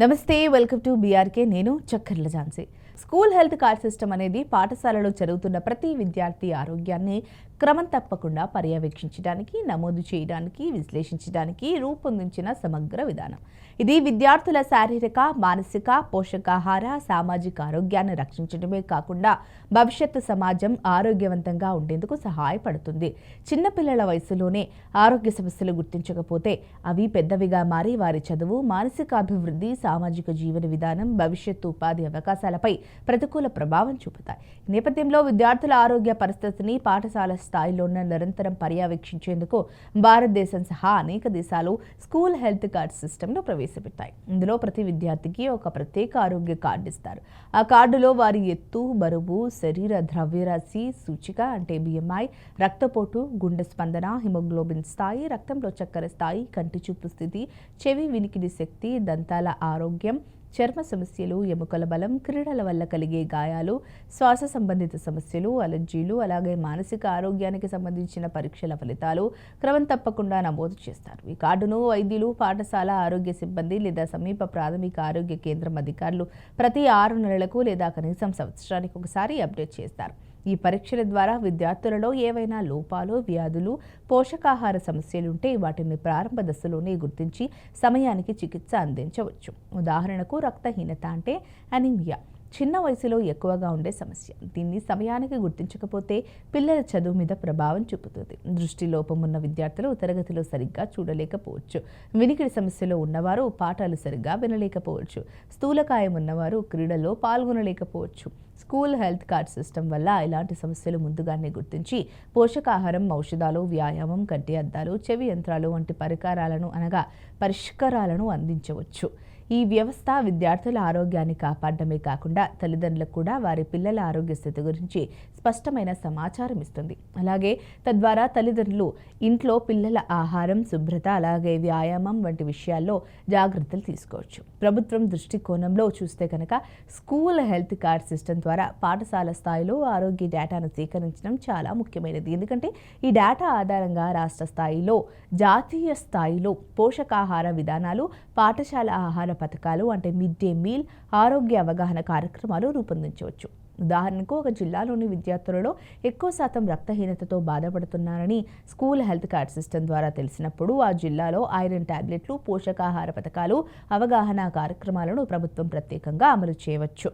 నమస్తే welcome to BRK నేను Chakkarla Jhansi. School health card system అనేది పాఠశాలలో చదువుతున్న ప్రతి విద్యార్థి ఆరోగ్యాన్ని క్రమం తప్పకుండా పర్యవేక్షించడానికి నమోదు చేయడానికి విశ్లేషించడానికి రూపొందించిన సమగ్ర విధానం. ఇది విద్యార్థుల శారీరక మానసిక పోషకాహార సామాజిక ఆరోగ్యాన్ని రక్షించడమే కాకుండా భవిష్యత్తు సమాజం ఆరోగ్యవంతంగా ఉండేందుకు సహాయపడుతుంది. చిన్నపిల్లల వయసులోనే ఆరోగ్య సమస్యలు గుర్తించకపోతే అవి పెద్దవిగా మారి వారి చదువు మానసిక అభివృద్ధి సామాజిక జీవన విధానం భవిష్యత్తు ఉపాధి అవకాశాలపై ప్రతికూల ప్రభావం చూపుతాయి. నేపథ్యంలో విద్యార్థుల ఆరోగ్య పరిస్థితిని పాఠశాల స్థాయిలోనే నిరంతరం పర్యవేక్షించేందుకు భారతదేశం సహా అనేక దేశాలు స్కూల్ హెల్త్ కార్డ్ సిస్టమ్ను ప్రవేశపెట్టాయి. ఇందులో ప్రతి విద్యార్థికి ఒక ప్రత్యేక ఆరోగ్య కార్డు ఇస్తారు. ఆ కార్డులో వారి ఎత్తు బరువు శరీర ద్రవ్యరాశి సూచిక అంటే బిఎంఐ రక్తపోటు గుండె స్పందన హిమోగ్లోబిన్ స్థాయి రక్తంలో చక్కెర స్థాయి కంటి చూపు స్థితి చెవి వినికిడి శక్తి దంతాల ఆరోగ్యం చర్మ సమస్యలు ఎముకల బలం క్రీడల వల్ల కలిగే గాయాలు శ్వాస సంబంధిత సమస్యలు అలర్జీలు అలాగే మానసిక ఆరోగ్యానికి సంబంధించిన పరీక్షల ఫలితాలు క్రమం తప్పకుండా నమోదు చేస్తారు. ఈ కార్డును వైద్యులు పాఠశాల ఆరోగ్య సిబ్బంది లేదా సమీప ప్రాథమిక ఆరోగ్య కేంద్రం అధికారులు ప్రతి ఆరు నెలలకు లేదా కనీసం సంవత్సరానికి ఒకసారి అప్డేట్ చేస్తారు. ఈ పరీక్షల ద్వారా విద్యార్థులలో ఏవైనా లోపాలు వ్యాధులు పోషకాహార సమస్యలుంటే వాటిని ప్రారంభ దశలోనే గుర్తించి సమయానికి చికిత్స అందించవచ్చు. ఉదాహరణకు రక్తహీనత అంటే అనీమియా. చిన్న వయసులో ఎక్కువగా ఉండే సమస్య. దీన్ని సమయానికి గుర్తించకపోతే పిల్లల చదువు మీద ప్రభావం చూపుతుంది. దృష్టి లోపం ఉన్న విద్యార్థులు తరగతిలో సరిగ్గా చూడలేకపోవచ్చు. వినికిడి సమస్యలో ఉన్నవారు పాఠాలు సరిగ్గా వినలేకపోవచ్చు. స్థూలకాయం ఉన్నవారు క్రీడల్లో పాల్గొనలేకపోవచ్చు. స్కూల్ హెల్త్ కార్డ్ సిస్టమ్ వల్ల ఇలాంటి సమస్యలు ముందుగానే గుర్తించి పోషకాహారం ఔషధాలు వ్యాయామం కంటి అద్దాలు చెవి యంత్రాలు వంటి పరికరాలను అనగా పరిష్కారాలను అందించవచ్చు. ఈ వ్యవస్థ విద్యార్థుల ఆరోగ్యాన్ని కాపాడమే కాకుండా తల్లిదండ్రులకు కూడా వారి పిల్లల ఆరోగ్య స్థితి గురించి స్పష్టమైన సమాచారం ఇస్తుంది. అలాగే తద్వారా తల్లిదండ్రులు ఇంట్లో పిల్లల ఆహారం శుభ్రత అలాగే వ్యాయామం వంటి విషయాల్లో జాగ్రత్తలు తీసుకోవచ్చు. ప్రభుత్వం దృష్టికోణంలో చూస్తే కనుక స్కూల్ హెల్త్ కార్డ్ సిస్టమ్ ద్వారా పాఠశాల స్థాయిలో ఆరోగ్య డేటాను సేకరించడం చాలా ముఖ్యమైనది. ఎందుకంటే ఈ డేటా ఆధారంగా రాష్ట్ర స్థాయిలో జాతీయ స్థాయిలో పోషకాహార విధానాలు పాఠశాల ఆహార పథకాలు అంటే మిడ్ డే మీల్ ఆరోగ్య అవగాహన కార్యక్రమాలు రూపొందించవచ్చు. ఉదాహరణకు ఒక జిల్లాలోని విద్యార్థులలో ఎక్కువ శాతం రక్తహీనతతో బాధపడుతున్నారని స్కూల్ హెల్త్ కార్డ్ సిస్టమ్ ద్వారా తెలిసినప్పుడు ఆ జిల్లాలో ఐరన్ టాబ్లెట్లు పోషకాహార పథకాలు అవగాహన కార్యక్రమాలను ప్రభుత్వం ప్రత్యేకంగా అమలు చేయవచ్చు.